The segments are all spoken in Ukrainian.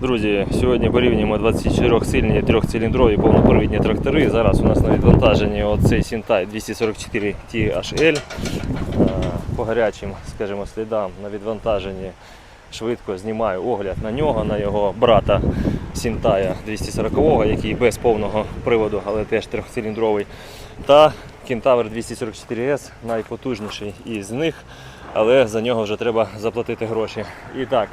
Друзі, сьогодні порівнюємо 24-сильні трьохциліндрові повнопривідні трактори. Зараз у нас на відвантаженні оцей Сінтай 244 THL. Е, По гарячим, скажімо, слідам на відвантаженні швидко знімаю огляд на нього, на його брата Сінтая 240-го, який без повного приводу, але теж трьохциліндровий. Та Кентавр 244S, найпотужніший із них, але за нього вже треба заплатити гроші. І так,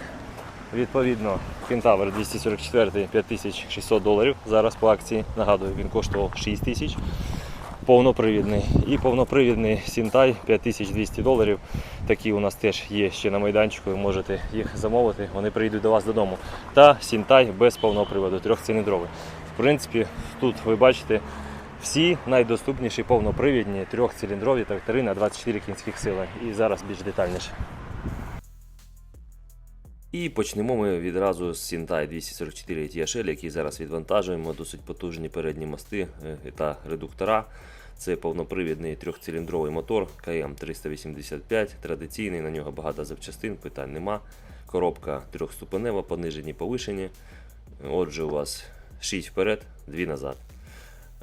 Відповідно, Кентавр 244 5600 доларів. Зараз по акції. Нагадую, він коштував 6 тисяч. Повнопривідний. І повнопривідний Сінтай 5200 доларів. Такі у нас теж є ще на майданчику. Ви можете їх замовити. Вони прийдуть до вас додому. Та Сінтай без повного приводу, трьохциліндровий. В принципі, тут ви бачите всі найдоступніші повнопривідні трьохциліндрові трактори на 24 кінських сили. І зараз більш детальніше. І почнемо ми відразу з Сінтай 244 THL, який зараз відвантажуємо. Досить потужні передні мости е, та редуктора. Це повнопривідний трьохциліндровий мотор КМ385. Традиційний, на нього багато запчастин, питань нема. Коробка трьохступенева, понижені, повишені. Отже, у вас 6 вперед, 2 назад.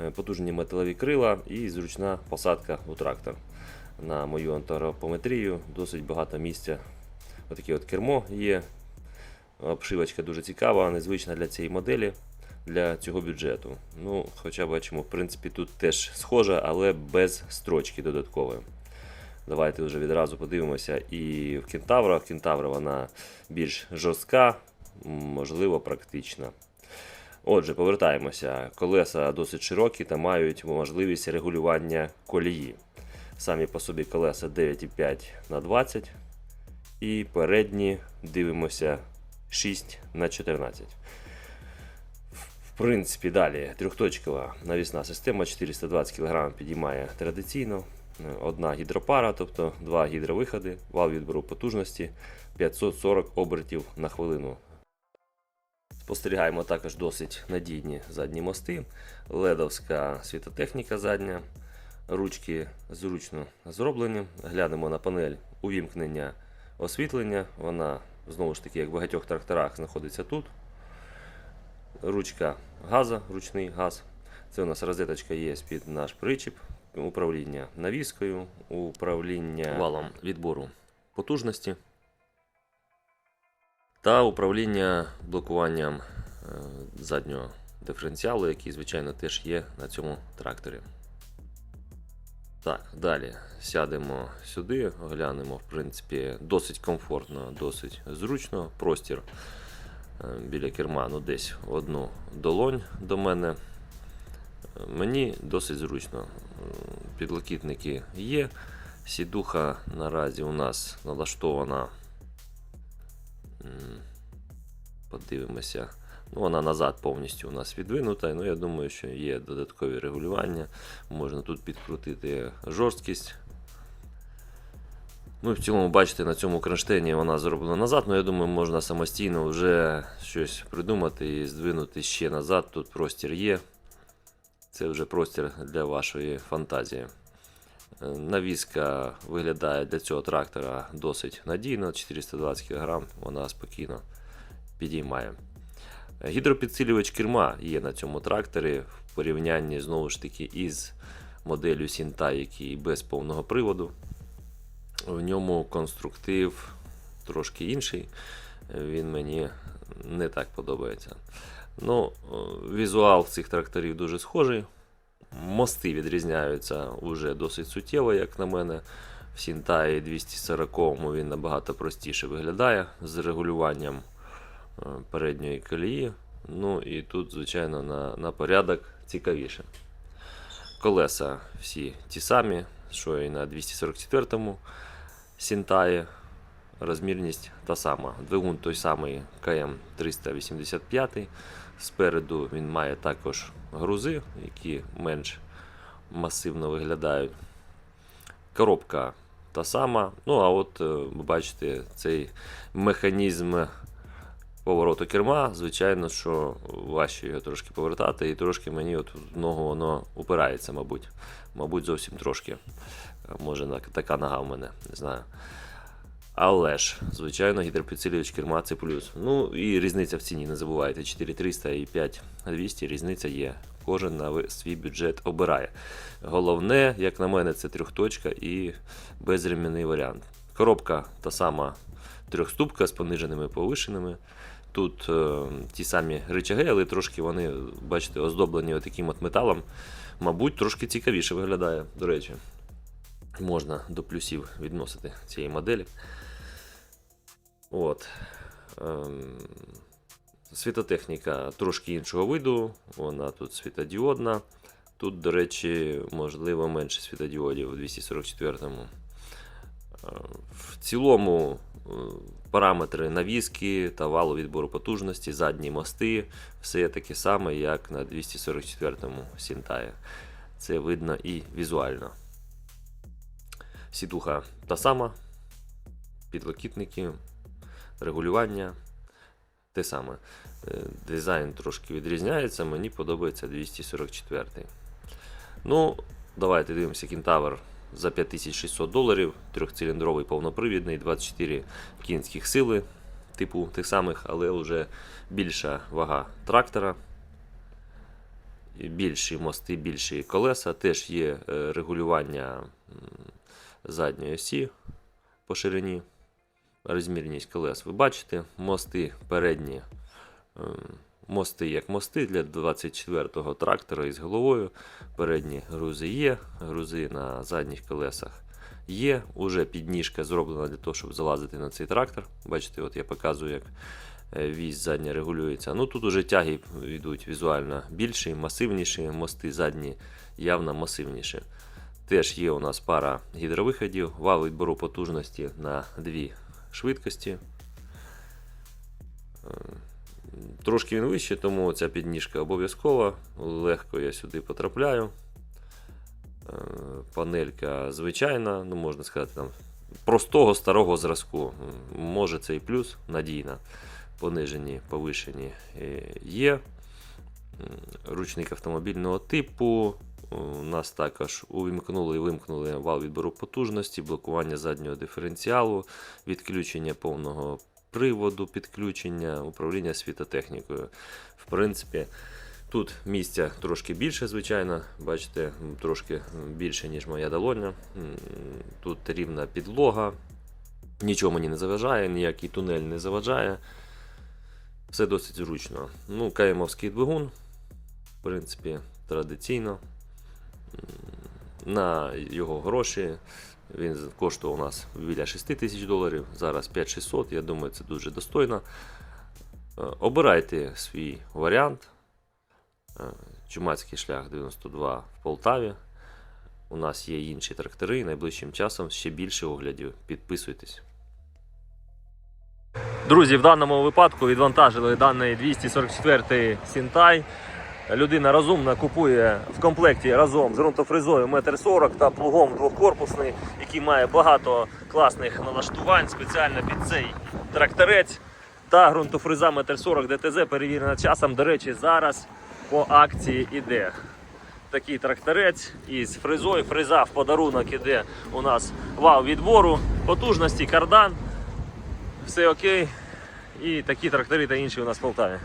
Е, Потужні металеві крила і зручна посадка у трактор. На мою антропометрію досить багато місця Отаке от кермо є. Обшивочка дуже цікава, незвична для цієї моделі, для цього бюджету. Ну, Хоча бачимо, в принципі, тут теж схожа, але без строчки додаткової. Давайте вже відразу подивимося. І в Кентавра. В Кентавра вона більш жорстка, можливо, практична. Отже, повертаємося. Колеса досить широкі та мають можливість регулювання колії. Самі по собі колеса 9,5 на 20 і передні дивимося 6 на 14. В принципі, далі трьохточкова навісна система 420 кг підіймає традиційно. Одна гідропара, тобто два гідровиходи, вал відбору потужності 540 обертів на хвилину. Спостерігаємо також досить надійні задні мости, ледовська світотехніка задня, ручки зручно зроблені. Глянемо на панель увімкнення освітлення. Вона знову ж таки, як в багатьох тракторах, знаходиться тут. Ручка газа, ручний газ. Це у нас розеточка є під наш причіп, управління навіскою, управління валом відбору потужності та управління блокуванням е, заднього диференціалу, який, звичайно, теж є на цьому тракторі. Так, далі сядемо сюди, оглянемо, в принципі, досить комфортно, досить зручно. Простір е, біля керма, ну десь одну долонь до мене. Е, Мені досить зручно. Е, Підлокітники є. Сідуха наразі у нас налаштована. Подивимося. Ну, вона назад повністю у нас відвинута. Ну, я думаю, що є додаткові регулювання. Можна тут підкрутити жорсткість. Ну, в цілому, бачите, на цьому кронштейні вона зроблена назад, але я думаю, можна самостійно вже щось придумати і здвинути ще назад. Тут простір є. Це вже простір для вашої фантазії. Навіска виглядає для цього трактора досить надійно, 420 кг, вона спокійно підіймає. Гідропідсилювач керма є на цьому тракторі в порівнянні знову ж таки із моделлю Сінта, який без повного приводу. В ньому конструктив трошки інший. Він мені не так подобається. Ну, е, візуал цих тракторів дуже схожий. Мости відрізняються уже досить суттєво, як на мене. В Сінтаї 240 він набагато простіше виглядає з регулюванням передньої колії. Ну і тут, звичайно, на, на порядок цікавіше. Колеса всі ті самі, що і на 244-му Сінтаї. Розмірність та сама. Двигун той самий КМ385. Спереду він має також грузи, які менш масивно виглядають. Коробка та сама. Ну, а от е, ви бачите, цей механізм повороту керма, звичайно, що важче його трошки повертати, і трошки мені от в ногу воно упирається, мабуть. Мабуть, зовсім трошки. Може, така нога в мене, не знаю. Але ж, звичайно, гідропідсилювач керма це плюс. Ну і різниця в ціні, не забувайте. 4300 і 5200 різниця є. Кожен на свій бюджет обирає. Головне, як на мене, це трьохточка і безремінний варіант. Коробка та сама трьохступка з пониженими повишеними. Тут е, ті самі рычаги, але трошки вони, бачите, оздоблені таким от металом. Мабуть, трошки цікавіше виглядає, до речі. Можна до плюсів відносити цієї моделі. От. Ем, світотехніка трошки іншого виду. Вона тут світодіодна. Тут, до речі, можливо, менше світодіодів у 244-му. Е, В цілому е, параметри навіски та валу відбору потужності, задні мости, все таке саме, як на 244-му Сінтає. Це видно і візуально. Сідуха та сама, підлокітники, регулювання те саме. Е, Дизайн трошки відрізняється, мені подобається 244. Ну, давайте дивимося кінтавр за 5600 доларів, трьохциліндровий повнопривідний, 24 кінських сили, типу тих самих, але вже більша вага трактора. Більші мости, більші колеса, теж є е, регулювання задньої осі по ширині. Розмірність колес ви бачите, мости передні, е, мости як мости для 24-го трактора із головою. Передні грузи є, грузи на задніх колесах є. Уже підніжка зроблена для того, щоб залазити на цей трактор. Бачите, от я показую, як е, вісь задня регулюється. Ну тут уже тяги йдуть візуально більші, масивніші, мости задні явно масивніші. Теж є у нас пара гідровиходів, вал відбору потужності на дві швидкості. Трошки він вище, тому ця підніжка обов'язкова. Легко я сюди потрапляю. Е, Панелька звичайна, ну можна сказати, там простого старого зразку. Може це і плюс, надійна. Понижені, повишені е, є. Ручник автомобільного типу. У нас також увімкнули і вимкнули вал відбору потужності, блокування заднього диференціалу, відключення повного приводу, підключення, управління світотехнікою. В принципі, тут місця трошки більше, звичайно. Бачите, трошки більше, ніж моя долоня. Тут рівна підлога. Нічого мені не заважає, ніякий тунель не заважає. Все досить зручно. Ну, каємовський двигун, в принципі, традиційно. На його гроші він коштує у нас біля 6 тисяч доларів, зараз 5600, я думаю, це дуже достойно. Е, Обирайте свій варіант. Е, Чумацький шлях 92 в Полтаві. У нас є інші трактори, найближчим часом ще більше оглядів. Підписуйтесь. Друзі, в даному випадку відвантажили даний 244 Сінтай. Людина розумна купує в комплекті разом з ґрунтофрезою 1,40 м та плугом двохкорпусний, який має багато класних налаштувань спеціально під цей тракторець. Та ґрунтофреза 1,40 м ДТЗ перевірена часом. До речі, зараз по акції іде такий тракторець із фрезою. Фреза в подарунок іде у нас вал відбору, потужності кардан. Все окей. І такі трактори та інші у нас в Полтаві.